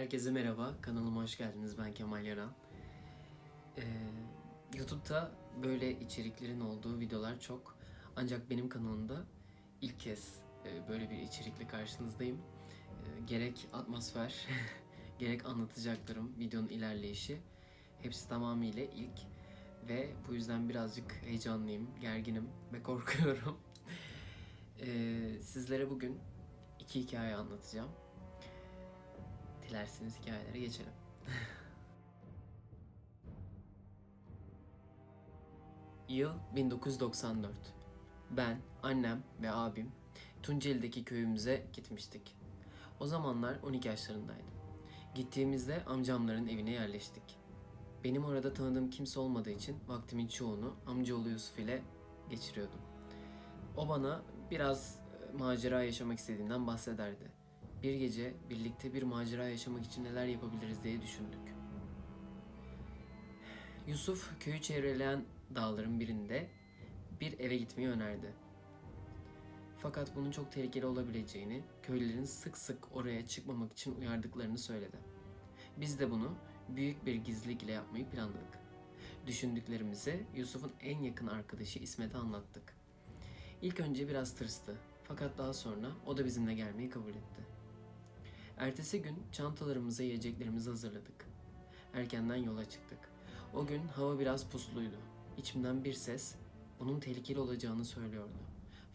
Herkese merhaba, kanalıma hoş geldiniz. Ben Kemal Yaran. Ee, YouTube'da böyle içeriklerin olduğu videolar çok. Ancak benim kanalımda ilk kez e, böyle bir içerikle karşınızdayım. E, gerek atmosfer, gerek anlatacaklarım, videonun ilerleyişi hepsi tamamıyla ilk. Ve bu yüzden birazcık heyecanlıyım, gerginim ve korkuyorum. Ee, sizlere bugün iki hikaye anlatacağım. Dilerseniz hikayelere geçelim. Yıl 1994. Ben, annem ve abim Tunceli'deki köyümüze gitmiştik. O zamanlar 12 yaşlarındaydım. Gittiğimizde amcamların evine yerleştik. Benim orada tanıdığım kimse olmadığı için vaktimin çoğunu amcaoğlu Yusuf ile geçiriyordum. O bana biraz e, macera yaşamak istediğinden bahsederdi. Bir gece birlikte bir macera yaşamak için neler yapabiliriz diye düşündük. Yusuf köyü çevreleyen dağların birinde bir eve gitmeyi önerdi. Fakat bunun çok tehlikeli olabileceğini, köylülerin sık sık oraya çıkmamak için uyardıklarını söyledi. Biz de bunu büyük bir gizlilik ile yapmayı planladık. Düşündüklerimizi Yusuf'un en yakın arkadaşı İsmet'e anlattık. İlk önce biraz tırstı. Fakat daha sonra o da bizimle gelmeyi kabul etti. Ertesi gün çantalarımıza yiyeceklerimizi hazırladık. Erkenden yola çıktık. O gün hava biraz pusluydu. İçimden bir ses bunun tehlikeli olacağını söylüyordu.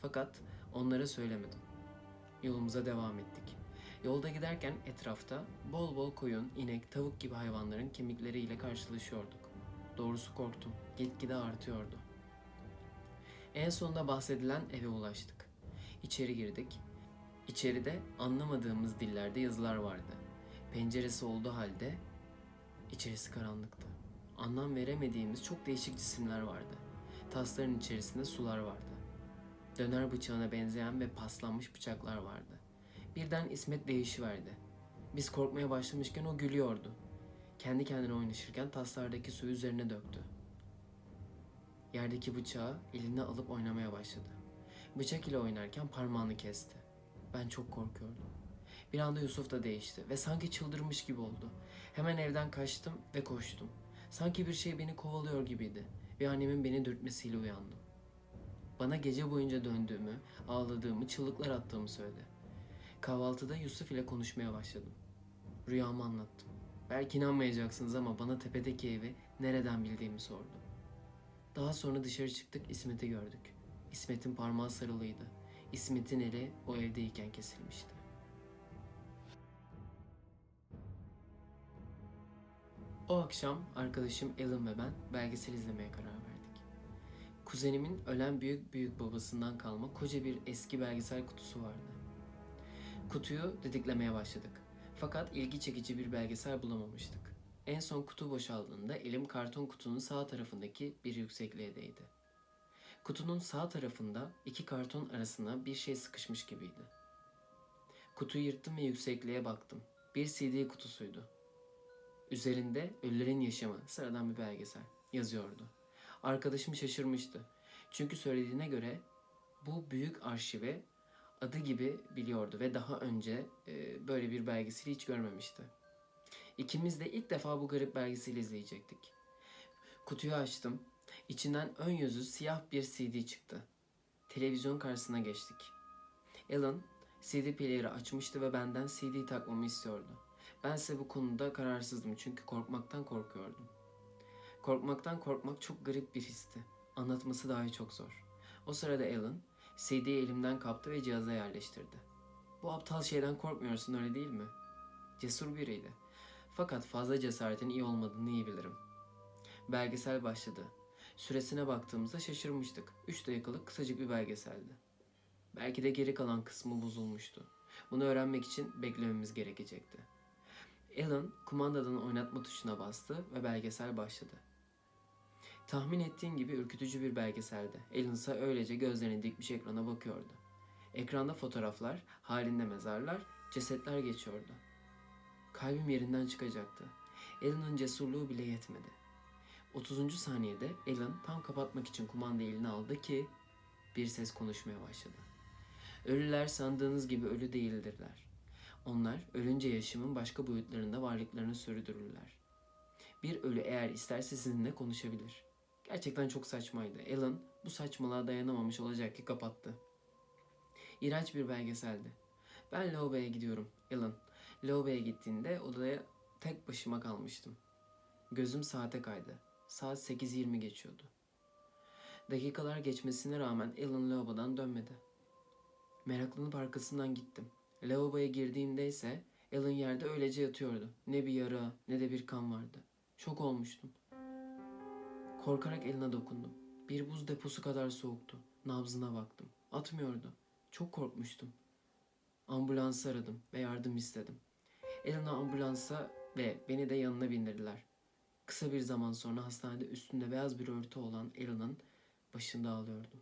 Fakat onlara söylemedim. Yolumuza devam ettik. Yolda giderken etrafta bol bol koyun, inek, tavuk gibi hayvanların kemikleriyle karşılaşıyorduk. Doğrusu korktum. Gitgide artıyordu. En sonunda bahsedilen eve ulaştık. İçeri girdik. İçeride anlamadığımız dillerde yazılar vardı. Penceresi olduğu halde içerisi karanlıktı. Anlam veremediğimiz çok değişik cisimler vardı. Tasların içerisinde sular vardı. Döner bıçağına benzeyen ve paslanmış bıçaklar vardı. Birden İsmet değişiverdi. Biz korkmaya başlamışken o gülüyordu. Kendi kendine oynaşırken taslardaki suyu üzerine döktü. Yerdeki bıçağı eline alıp oynamaya başladı. Bıçak ile oynarken parmağını kesti. Ben çok korkuyordum. Bir anda Yusuf da değişti ve sanki çıldırmış gibi oldu. Hemen evden kaçtım ve koştum. Sanki bir şey beni kovalıyor gibiydi ve annemin beni dürtmesiyle uyandım. Bana gece boyunca döndüğümü, ağladığımı, çığlıklar attığımı söyledi. Kahvaltıda Yusuf ile konuşmaya başladım. Rüyamı anlattım. Belki inanmayacaksınız ama bana tepedeki evi nereden bildiğimi sordu. Daha sonra dışarı çıktık İsmet'i gördük. İsmet'in parmağı sarılıydı. İsmet'in eli o evdeyken kesilmişti. O akşam arkadaşım Alan ve ben belgesel izlemeye karar verdik. Kuzenimin ölen büyük büyük babasından kalma koca bir eski belgesel kutusu vardı. Kutuyu didiklemeye başladık. Fakat ilgi çekici bir belgesel bulamamıştık. En son kutu boşaldığında elim karton kutunun sağ tarafındaki bir yüksekliğe değdi. Kutunun sağ tarafında iki karton arasına bir şey sıkışmış gibiydi. Kutuyu yırttım ve yüksekliğe baktım. Bir CD kutusuydu. Üzerinde Ölülerin Yaşamı, sıradan bir belgesel yazıyordu. Arkadaşım şaşırmıştı. Çünkü söylediğine göre bu büyük arşive adı gibi biliyordu ve daha önce e, böyle bir belgeseli hiç görmemişti. İkimiz de ilk defa bu garip belgeseli izleyecektik. Kutuyu açtım. İçinden ön yüzü siyah bir CD çıktı. Televizyon karşısına geçtik. Alan CD player'ı açmıştı ve benden CD takmamı istiyordu. Bense bu konuda kararsızdım çünkü korkmaktan korkuyordum. Korkmaktan korkmak çok garip bir histi. Anlatması dahi çok zor. O sırada Alan CD'yi elimden kaptı ve cihaza yerleştirdi. Bu aptal şeyden korkmuyorsun öyle değil mi? Cesur biriydi. Fakat fazla cesaretin iyi olmadığını iyi bilirim. Belgesel başladı. Süresine baktığımızda şaşırmıştık. 3 dakikalık kısacık bir belgeseldi. Belki de geri kalan kısmı bozulmuştu. Bunu öğrenmek için beklememiz gerekecekti. Alan kumandadan oynatma tuşuna bastı ve belgesel başladı. Tahmin ettiğin gibi ürkütücü bir belgeseldi. Alan ise öylece gözlerini dikmiş ekrana bakıyordu. Ekranda fotoğraflar, halinde mezarlar, cesetler geçiyordu. Kalbim yerinden çıkacaktı. Alan'ın cesurluğu bile yetmedi. 30. saniyede Alan tam kapatmak için kumandayı eline aldı ki bir ses konuşmaya başladı. Ölüler sandığınız gibi ölü değildirler. Onlar ölünce yaşamın başka boyutlarında varlıklarını sürdürürler. Bir ölü eğer isterse sizinle konuşabilir. Gerçekten çok saçmaydı. Alan bu saçmalığa dayanamamış olacak ki kapattı. İğrenç bir belgeseldi. Ben lavaboya gidiyorum. Alan. Lavaboya gittiğinde odaya tek başıma kalmıştım. Gözüm saate kaydı. Saat 8.20 geçiyordu. Dakikalar geçmesine rağmen Alan lavabodan dönmedi. Meraklanıp arkasından gittim. Lavaboya girdiğimde ise Alan yerde öylece yatıyordu. Ne bir yara ne de bir kan vardı. Şok olmuştum. Korkarak eline dokundum. Bir buz deposu kadar soğuktu. Nabzına baktım. Atmıyordu. Çok korkmuştum. Ambulansı aradım ve yardım istedim. Elena ambulansa ve beni de yanına bindirdiler. Kısa bir zaman sonra hastanede üstünde beyaz bir örtü olan Ellen'ın başında ağlıyordum.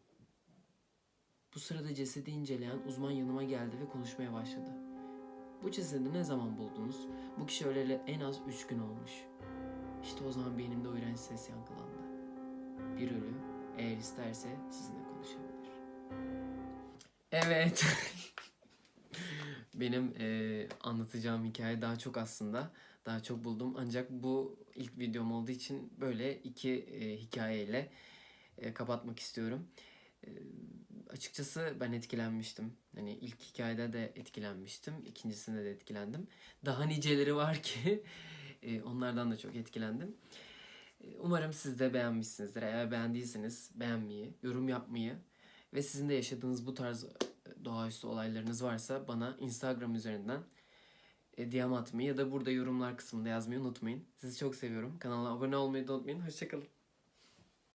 Bu sırada cesedi inceleyen uzman yanıma geldi ve konuşmaya başladı. Bu cesedi ne zaman buldunuz? Bu kişi öleli en az üç gün olmuş. İşte o zaman beynimde o iğrenç ses yankılandı. Bir ölü eğer isterse sizinle konuşabilir. Evet. Benim eee, anlatacağım hikaye daha çok aslında. Daha çok buldum. Ancak bu ilk videom olduğu için böyle iki eee, hikayeyle eee, kapatmak istiyorum. Eee, açıkçası ben etkilenmiştim. Hani ilk hikayede de etkilenmiştim. ikincisinde de etkilendim. Daha niceleri var ki eee, onlardan da çok etkilendim. Eee, Umarım siz de beğenmişsinizdir. Eğer beğendiyseniz beğenmeyi, yorum yapmayı ve sizin de yaşadığınız bu tarz e, doğaüstü olaylarınız varsa bana Instagram üzerinden e, DM atmayı ya da burada yorumlar kısmında yazmayı unutmayın. Sizi çok seviyorum. Kanala abone olmayı da unutmayın. Hoşçakalın.